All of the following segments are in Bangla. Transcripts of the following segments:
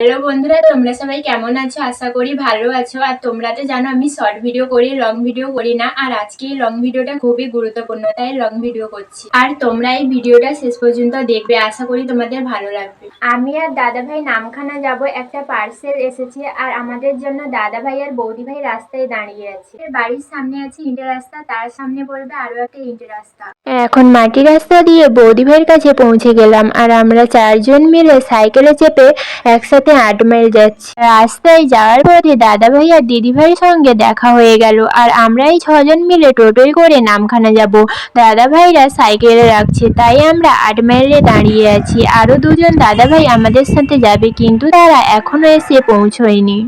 হ্যালো বন্ধুরা, তোমরা সবাই কেমন আছো? আশা করি ভালো আছো। আর তোমরা তো জানো, আমি শর্ট ভিডিও করি লং ভিডিও করি না। আর আজকে এই লং ভিডিওটা খুবই গুরুত্বপূর্ণ, তাই লং ভিডিও করছি। আর তোমরা এই ভিডিওটা শেষ পর্যন্ত দেখবে, আশা করি তোমাদের ভালো লাগবে। আমি আর দাদা ভাই নামখানা যাব, একটা পার্সেল এসেছে, আর আমাদের জন্য দাদা ভাই আর বৌদি ভাই রাস্তায় দাঁড়িয়ে আছে। বাড়ির সামনে আছে ইন্টার রাস্তা, তার সামনে পড়বে আরও একটা ইন্টার রাস্তা। এখন মাটি রাস্তা দিয়ে বৌদি ভাইয়ের কাছে পৌঁছে গেলাম আর আমরা চারজন মিলে সাইকেলে চেপে একসাথে আট মাইল যাচ্ছি। রাস্তায় যাওয়ার পথে দাদা ভাই আর দিদি ভাইয়ের সঙ্গে দেখা হয়ে গেল আর আমরা এই ছজন মিলে টোটোয় করে নামখানা যাব। দাদা ভাইরা সাইকেলে রাখছে, তাই আমরা আট মাইলে দাঁড়িয়ে আছি। আরও দুজন দাদা ভাই আমাদের সাথে যাবে, কিন্তু তারা এখনও এসে পৌঁছয়নি।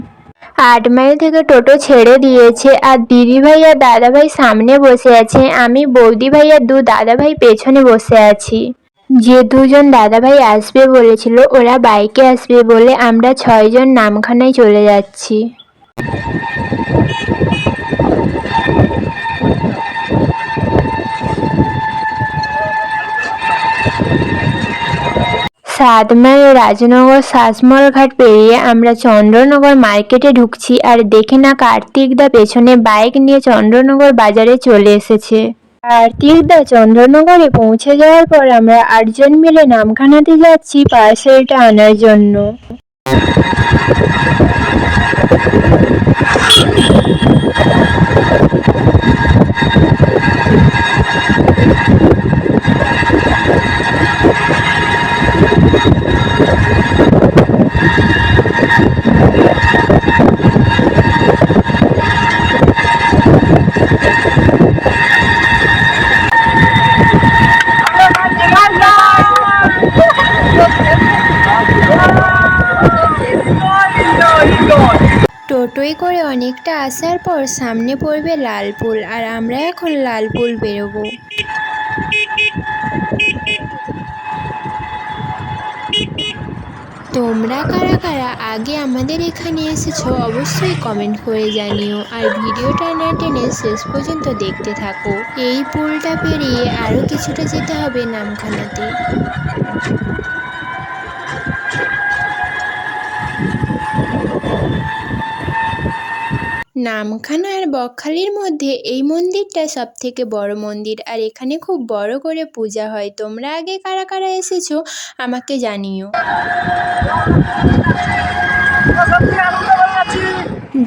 আট মাইল থেকে টোটো ছেড়ে দিয়েছে আর দিদি ভাই আর দাদা ভাই সামনে বসে আছে। আমি বৌদি ভাই আর দু দাদা ভাই পেছনে বসে আছি। যে দুজন দাদা ভাই আসবে বলেছিল, ওরা বাইকে আসবে বলে আমরা ছয়জন নামখানায় চলে যাচ্ছি। মাইল রাজনগর শাসমল ঘাট পেরিয়ে আমরা চন্দ্রনগর মার্কেটে ঢুকছি আর দেখে না কার্তিক দা পেছনে বাইক নিয়ে চন্দ্রনগর বাজারে চলে এসেছে। কার্তিক দা চন্দ্রনগরে পৌঁছে যাওয়ার পর আমরা আটজন মিলে নামখানাতে যাচ্ছি পার্সেলটা আনার জন্য। টোটোয় করে অনেকটা আসার পর সামনে পড়বে লালপুল আর আমরা এখন লালপুল বেরোবো। তোমরা কারা কারা আগে আমাদের এখানে এসেছ অবশ্যই কমেন্ট করে জানিও। আর ভিডিওটা না টেনে শেষ পর্যন্ত দেখতে থাকো। এই পুলটা পেরিয়ে আরও কিছুটা যেতে হবে নামখানাতে। নামখানা আর বকখালির মধ্যে এই মন্দিরটা সব থেকে বড় মন্দির। আর এখানে খুব বড় করে পূজা হয়। তোমরা আগে কারা কারা এসেছ আমাকে জানিও।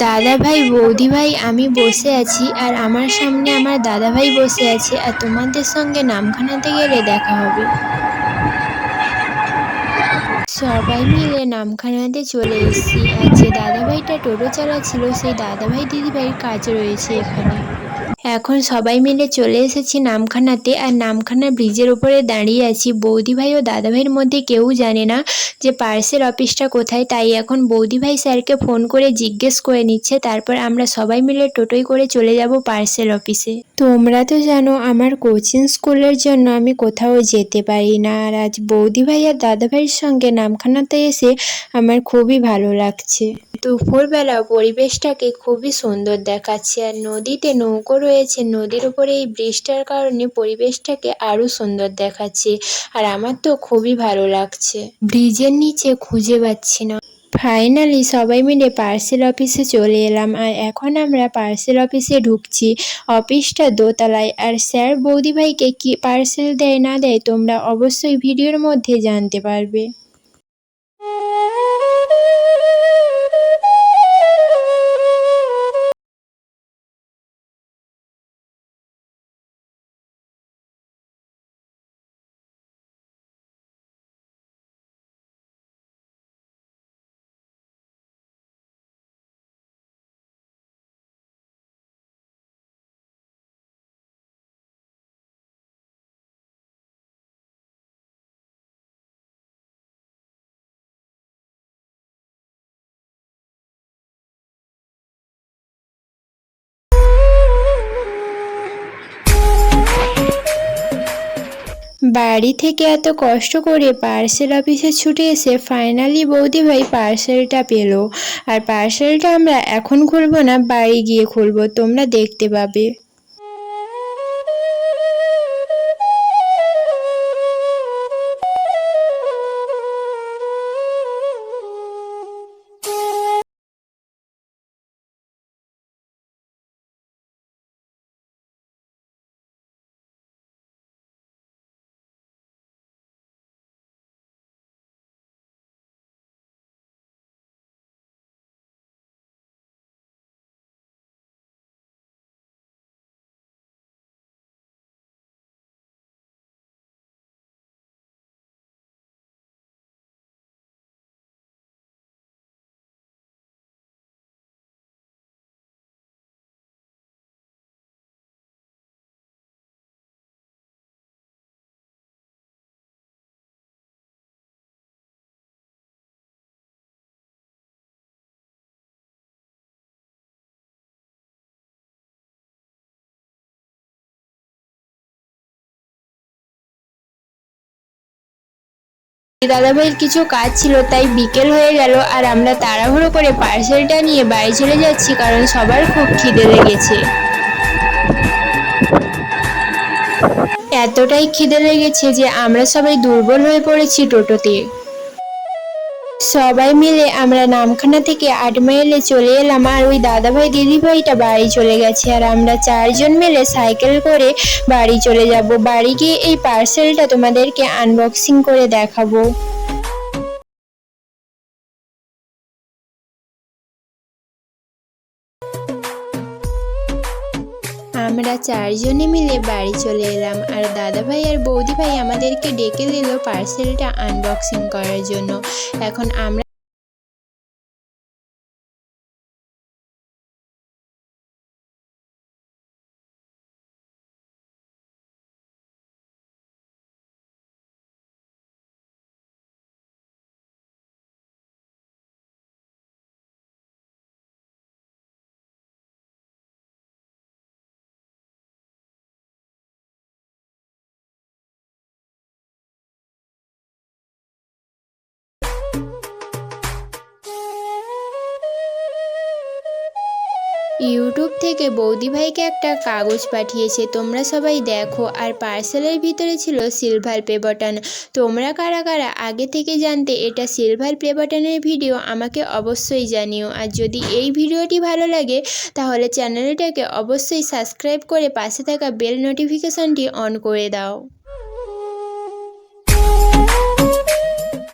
দাদা ভাই বৌদি ভাই আমি বসে আছি আর আমার সামনে আমার দাদা ভাই বসে আছে আর তোমাদের সঙ্গে নামখানাতে গেলে দেখা হবে। সবাই মিলে নামখানাতে চলে এসেছি। আর যে দাদাভাইটা টোটো চালাচ্ছিল, সেই দাদাভাই দিদিভাইয়ের কাজ রয়েছে এখানে। এখন সবাই মিলে চলে এসেছি নামখানাতে আর নামখানা ব্রিজের উপরে দাঁড়িয়ে আছি। বৌদি ভাই ও দাদাভাইয়ের মধ্যে কেউ জানে না যে পার্সেল অফিসটা কোথায়, তাই এখন বৌদি ভাই স্যারকে ফোন করে জিজ্ঞেস করে নিচ্ছে। তারপর আমরা সবাই মিলে টোটোয় করে চলে যাব পার্সেল অফিসে। তোমরা তো জানো আমার কোচিং স্কুলের জন্য আমি কোথাও যেতে পারি না। আর আজ বৌদি ভাই আর দাদাভাইয়ের সঙ্গে নামখানাতে এসে আমার খুবই ভালো লাগছে। দুপুরবেলা পরিবেশটাকে খুবই সুন্দর দেখাচ্ছে আর নদীতে নৌকো রয়েছে, নদীর উপরে এই ব্রিজটার কারণে পরিবেশটাকে আরও সুন্দর দেখাচ্ছে আর আমার তো খুবই ভালো লাগছে। ব্রিজের নিচে খুঁজে পাচ্ছি না। ফাইনালি সবাই মিলে পার্সেল অফিসে চলে এলাম আর এখন আমরা পার্সেল অফিসে ঢুকছি। অফিসটা দোতলায় আর স্যার বৌদিভাইকে কি পার্সেল দেয় না দেয় তোমরা অবশ্যই ভিডিওর মধ্যে জানতে পারবে। বাড়ি থেকে এত কষ্ট করে পার্সেল অফিসে ছুটে এসে ফাইনালি বৌদিভাই পার্সেলটা পেল। আর পার্সেলটা আমরা এখন খুলবো না, বাড়ি গিয়ে খুলবো, তোমরা দেখতে পাবে। দাদাভাইয়ের কিছু কাজ ছিল, তাই বিকেল হয়ে গেল আর আমরা তাড়াহুড়ো করে পার্সেলটা নিয়ে বাড়ি চলে যাচ্ছি কারণ সবার খুব খিদে লেগেছে। এতটাই খিদে লেগেছে যে আমরা সবাই দুর্বল হয়ে পড়েছি টোটোতে। সবাই মিলে আমরা নামখানা থেকে আট মাইলে চলে এলাম আর ওই দাদাভাই দিদিভাইটা বাড়ি চলে গেছে। আর আমরা চারজন মিলে সাইকেল করে বাড়ি চলে যাব। বাড়ি গিয়ে এই পার্সেলটা তোমাদেরকে আনবক্সিং করে দেখাবো। আমরা চারজনে মিলে বাড়ি চলে এলাম আর দাদা ভাই আর বৌদি ভাই আমাদেরকে ডেকে দিল পার্সেলটা আনবক্সিং করার জন্য। এখন আমরা ইউটিউব থেকে বৌদি ভাইকে একটা কাগজ পাঠিয়েছে। তোমরা সবাই দেখো। আর পার্সেলের ভিতরে ছিল সিলভার প্লে বাটন। তোমরা কারা কারা আগে থেকে জানতে এটা সিলভার প্লে বাটনের ভিডিও, আমাকে অবশ্যই জানিও। আর যদি এই ভিডিওটি ভালো লাগে, তাহলে চ্যানেলটাকে অবশ্যই সাবস্ক্রাইব করে পাশে থাকা বেল নোটিফিকেশনটি অন করে দাও।